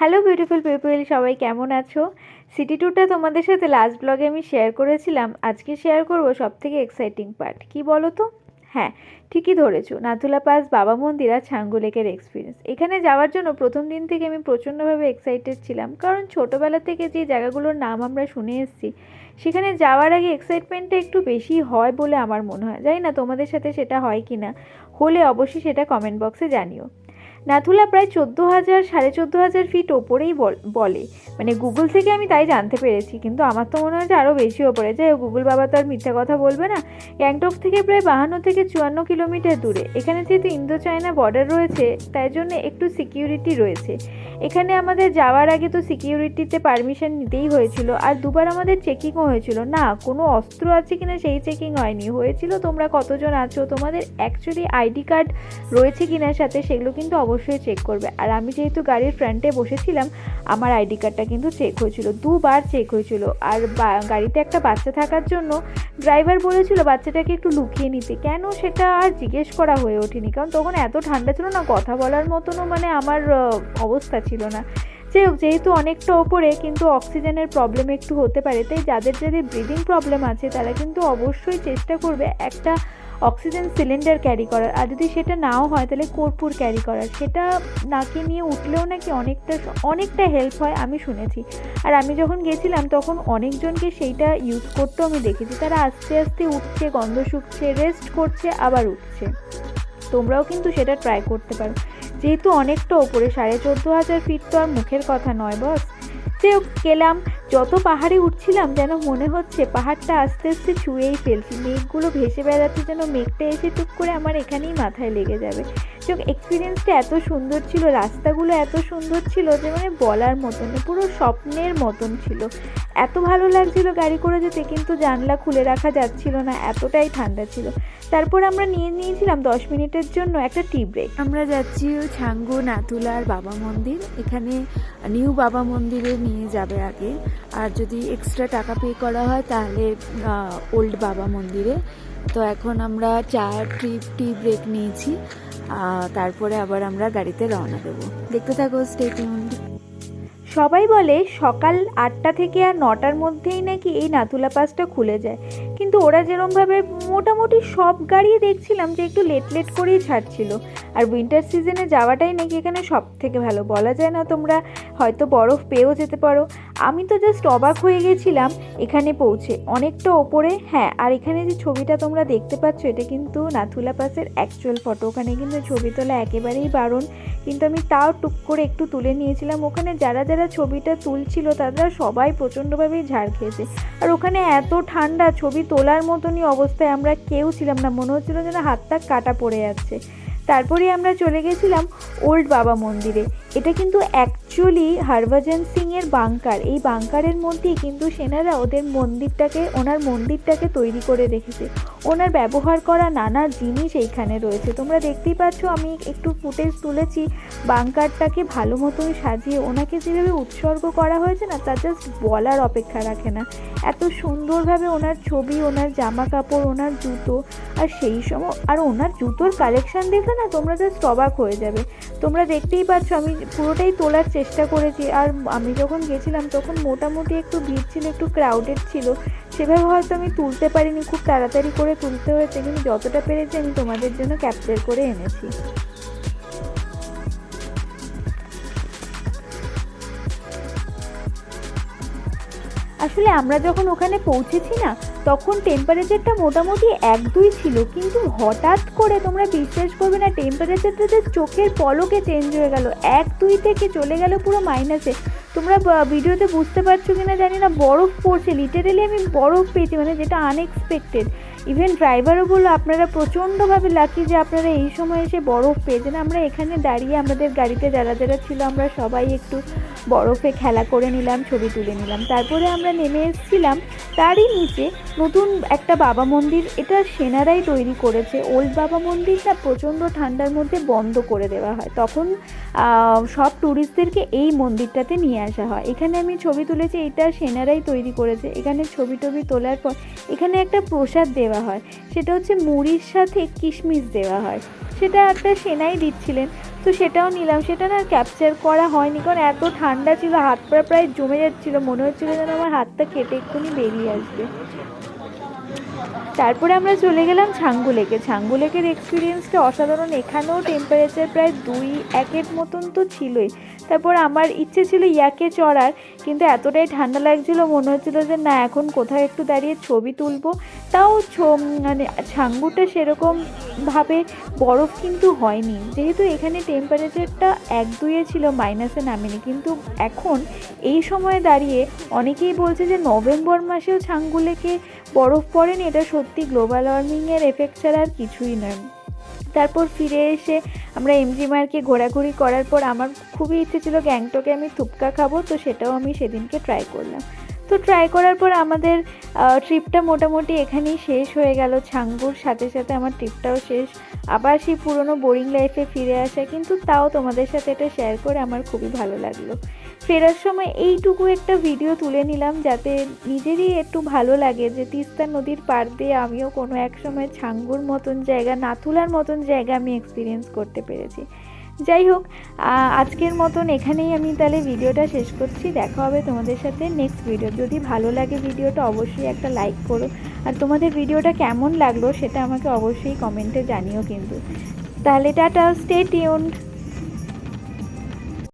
Hello beautiful people সবাই কেমন আছো? সিটি ট্যুরটা তোমাদের সাথে লাস্ট ব্লগে আমি শেয়ার করেছিলাম। আজকে শেয়ার করব সব থেকে এক্সাইটিং পার্ট কি বলো তো হ্যাঁ ঠিকই ধরেছো। নাথুলা পাস বাবা মন্দির আর ছাঙ্গু লেকের এক্সপিরিয়েন্স এখানে যাওয়ার জন্য প্রথম দিন থেকে আমি প্রচণ্ডভাবে এক্সাইটেড ছিলাম। কারণ ছোটোবেলা থেকে যে জায়গাগুলোর নাম আমরা শুনে এসেছি, সেখানে যাওয়ার আগে এক্সাইটমেন্টটা একটু বেশি হয় বলে আমার মনে হয়। জানি না তোমাদের সাথে সেটা হয় কি না হলে অবশ্যই সেটা কমেন্ট বক্সে জানিও। নাথুলা প্রায় চোদ্দ হাজার সাড়ে চোদ্দ হাজার ফিট ওপরেই বল- মানে গুগল থেকে আমি তাই জানতে পেরেছি কিন্তু আমার তো মনে হয় যে আরও বেশি ওপরে। হোক, গুগল বাবা তো আর মিথ্যা কথা বলবে না। গ্যাংটক থেকে প্রায় বাহান্ন থেকে চুয়ান্ন কিলোমিটার দূরে। এখানে যেহেতু ইন্দো চায়না বর্ডার রয়েছে তাই জন্য একটু সিকিউরিটি রয়েছে। এখানে আমাদের যাওয়ার আগে তো সিকিউরিটিতে পারমিশন নিতেই হয়েছিল আর দুবার আমাদের চেকিংও হয়েছিল। না কোনো অস্ত্র আছে কিনা সেই চেকিং হয়নি। হয়েছিল তোমরা কতজন আছো তোমাদের অ্যাকচুয়ালি আইডি কার্ড রয়েছে কিনার সাথে সেগুলো কিন্তু অবশ্যই চেক করবে। আর আমি যেহেতু গাড়ির ফ্রন্টে বসেছিলাম, আমার আইডি কার্ডটা কিন্তু চেক হয়েছিল, দুবার চেক হয়েছিল। আর গাড়িতে একটা বাচ্চা থাকার জন্য ড্রাইভার বলেছিল বাচ্চাটাকে একটু লুকিয়ে নিতে। কেন সেটা আর জিজ্ঞেস করা হয়ে ওঠেনি, কারণ তখন এত ঠান্ডা ছিল না, কথা বলার মতনও মানে আমার অবস্থা ছিল না। হোক, যেহেতু অনেকটা ওপরে, কিন্তু অক্সিজেনের প্রবলেম একটু হতে পারে। তাই যাদের যাদের ব্রিদিং প্রবলেম আছে, তারা কিন্তু অবশ্যই চেষ্টা করবে একটা অক্সিজেন সিলিন্ডার ক্যারি করার, আর যদি সেটা নাও হয় তাহলে কর্পূর ক্যারি করার। সেটা নাকে নিয়ে উঠলেও নাকি অনেকটা অনেকটা হেল্প হয় আমি শুনেছি। আর আমি যখন গেছিলাম তখন অনেকজনকে সেইটা ইউজ করতেও আমি দেখেছি। তারা আস্তে আস্তে উঠছে, গন্ধ শুকছে রেস্ট করছে, আবার উঠছে। তোমরাও কিন্তু সেটা ট্রাই করতে পারো। যেহেতু অনেকটা ওপরে, সাড়ে চোদ্দ হাজার ফিট তো আর মুখের কথা নয় বস যে গেলাম। যত পাহাড়ে উঠছিলাম যেন মনে হচ্ছে পাহাড়টা আস্তে আস্তে ছুঁয়েই ফেলছি। মেঘগুলো ভেসে বেড়াচ্ছে যেন মেঘটা এসে টুক করে আমার এখানেই মাথায় লেগে যাবে। তো এক্সপিরিয়েন্সটা এত সুন্দর ছিল, রাস্তাগুলো এত সুন্দর ছিল যে মানে বলার মতন পুরো স্বপ্নের মতন ছিল। এত ভালো লাগছিল গাড়ি করে যেতে, কিন্তু জানলা খুলে রাখা যাচ্ছিল না, এতটাই ঠান্ডা ছিল। তারপর আমরা নিয়ে নিয়েছিলাম দশ মিনিটের জন্য একটা টি ব্রেক আমরা যাচ্ছি ছাঙ্গু নাতুলার বাবা মন্দির। এখানে নিউ বাবা মন্দিরে নিয়ে যাবে আগে। আর যদি এক্সট্রা টাকা পে করা হয় তাহলে ওল্ড বাবা মন্দিরে। তো এখন আমরা চার ট্রিপ টি ব্রেক নিয়েছি। তারপরে আবার আমরা গাড়িতে রওনা দেবো। দেখতে থাকো স্টেটিউন সবাই বলে সকাল আটটা থেকে আর নটার মধ্যেই নাকি এই নাথুলা পাসটা খুলে যায়। কিন্তু ওরা যেরমভাবে মোটামুটি সব গাড়ি দেখছিলাম যে একটু লেট লেট করেই ছাড়ছিল। আর উইন্টার সিজনে যাওয়াটাই নাকি এখানে সব থেকে ভালো। বলা যায় না তোমরা হয়তো বরফ পেয়েও যেতে পারো। আমি তো জাস্ট অবাক হয়ে গেছিলাম, এখানে পৌঁছে। অনেকটা ওপরে হ্যাঁ আর এখানে যে ছবিটা তোমরা দেখতে পাচ্ছ, এটা কিন্তু নাথুলা পাসের অ্যাকচুয়াল ফটো ওখানে কিন্তু ছবি তোলা একেবারেই বারণ কিন্তু আমি তাও টুক করে একটু তুলে নিয়েছিলাম। ওখানে যারা যারা ছবিটা তুলছিল, তারা সবাই প্রচণ্ডভাবেই ঝাড় খেয়েছে। আর ওখানে এত ঠান্ডা, ছবি তোলার মতনই অবস্থায় আমরা কেউ ছিলাম না। মনে হচ্ছিল যেন হাতটা কাটা পড়ে যাচ্ছে। তারপরে আমরা চলে গেছিলাম ওল্ড বাবা মন্দিরে। এটা কিন্তু অ্যাকচুয়ালি হরভজন সিং এর বাংকার। এই বাংকারের মধ্যেই কিন্তু সেনারা ওদের মন্দিরটাকে, ওনার মন্দিরটাকে তৈরি করে রেখেছে। ওনার ব্যবহার করা নানা জিনিস এইখানে রয়েছে। তোমরা দেখতেই পাচ্ছ, আমি একটু ফুটেজ তুলেছি, বাংকারটাকে ভালো মতোই সাজিয়ে ওনাকে যেভাবে উৎসর্গ করা হয়েছে না, তা জাস্ট বলার অপেক্ষা রাখে না। এত সুন্দরভাবে ওনার ছবি, ওনার জামা কাপড় ওনার জুতো, আর সেই সময়, আর ওনার জুতোর কালেকশান দেখলে না, তোমরা জাস্ট অবাক হয়ে যাবে। তোমরা দেখতেই পাচ্ছ, আমি পুরোটাই তোলার চেষ্টা করেছি। আর আমি যখন গেছিলাম, তখন মোটামুটি একটু ভিড় ছিল, একটু ক্রাউডেড ছিল। সেভাবে হয়তো আমি তুলতে পারিনি, খুব তাড়াতাড়ি করে তুলতে হয়েছে। কিন্তু যতটা পেরেছি আমি তোমাদের জন্য ক্যাপচার করে এনেছি। আসলে আমরা যখন ওখানে পৌঁছেছি না, তখন টেম্পারেচারটা মোটামুটি এক দুই ছিল। কিন্তু হঠাৎ করে তোমরা বিশ্বাস করবে না টেম্পারেচারটা যে চোখের পলকে চেঞ্জ হয়ে গেল। এক দুই থেকে চলে গেল পুরো মাইনাসে তোমরা ভিডিওতে বুঝতে পারছ কি না জানি না, বরফ পড়ছে। লিটারেলি আমি বরফ পেয়েছি মানে যেটা আনএক্সপেক্টেড ইভেন ড্রাইভারও বলল, আপনারা প্রচণ্ডভাবে লাকি যে আপনারা এই সময় এসে বরফ পেয়েছেন। আমরা এখানে দাঁড়িয়ে আমাদের গাড়িতে যারা যারা ছিল, আমরা সবাই একটু বরফে খেলা করে নিলাম, ছবি তুলে নিলাম। তারপরে আমরা নেমে এসেছিলাম। তারই নিচে নতুন একটা বাবা মন্দির, এটা সেনারাই তৈরি করেছে। ওল্ড বাবা মন্দিরটা প্রচণ্ড ঠান্ডার মধ্যে বন্ধ করে দেওয়া হয়। তখন সব ট্যুরিস্টদেরকে এই মন্দিরটাতে নিয়ে আসা হয়। এখানে আমি ছবি তুলেছি, এটা সেনারাই তৈরি করেছে। এখানে ছবি টবি তোলার পর এখানে একটা প্রসাদ দেওয়া হয়, সেটা হচ্ছে মুড়ির সাথে কিশমিশ দেওয়া হয়। সেটা একটা সেনাই দিচ্ছিলেন, তো সেটাও নিলাম। সেটা না ক্যাপচার করা হয়নি, কারণ এত ঠান্ডা ছিল, হাত পা প্রায় জমে যাচ্ছিল। মনে হচ্ছিল যেন আমার হাতটা কেটে এক্ষুনি বেরিয়ে আসবে। তারপরে আমরা চলে গেলাম ছাঙ্গু লেকে ছাঙ্গু লেকের এক্সপিরিয়েন্সটা অসাধারণ। এখানেও টেম্পারেচার প্রায় দুই একের মতন তো ছিলই। তারপর আমার ইচ্ছে ছিল ইয়াকে চড়ার, কিন্তু এতটাই ঠান্ডা লাগছিল, মনে হচ্ছিল যে না, এখন কোথাও একটু দাঁড়িয়ে ছবি তুলবো। তাও মানে ছাঙ্গুটা সেরকমভাবে বরফ কিন্তু হয়নি। যেহেতু এখানে টেম্পারেচারটা এক দুইয়ে ছিল মাইনাসে নামেনি। কিন্তু এখন এই সময়ে দাঁড়িয়ে অনেকেই বলছে যে নভেম্বর মাসেও ছাঙ্গু লেকে বরফ পড়েনি, এটা সত্যি গ্লোবাল ওয়ার্মিংয়ের এফেক্ট ছাড়া আর কিছুই নয় তারপর ফিরে এসে আমরা এমজি মার্কে ঘোরাঘুরি করার পর আমার খুবই ইচ্ছে ছিল গ্যাংটকে আমি থুপকা খাব, তো সেটাও আমি সেদিনকে ট্রাই করলাম। তো ট্রাই করার পর আমাদের ট্রিপটা মোটামুটি এখানেই শেষ হয়ে গেল। ছাঙ্গুর সাথে সাথে আমার ট্রিপটাও শেষ। আবার সেই পুরনো বোরিং লাইফে ফিরে আসা, কিন্তু তাও তোমাদের সাথে এটা শেয়ার করে আমার খুবই ভালো লাগল। ফেরার সময় এইটুকু একটা ভিডিও তুলে নিলাম যাতে নিজেরই একটু ভালো লাগে যে তিস্তা নদীর পার দিয়ে আমিও কোনো এক সময় ছাঙ্গুর মতন জায়গা, নাথুলার মতন জায়গা আমি এক্সপিরিয়েন্স করতে পেরেছি। যাই হোক আজকের মতন এখানেই আমি তাহলে ভিডিওটা শেষ করছি। দেখা হবে তোমাদের সাথে নেক্সট ভিডিও যদি ভালো লাগে ভিডিওটা অবশ্যই একটা লাইক করো। আর তোমাদের ভিডিওটা কেমন লাগল সেটা আমাকে অবশ্যই কমেন্টে জানিও কিন্তু। তাহলে টাটা স্টে টিউনড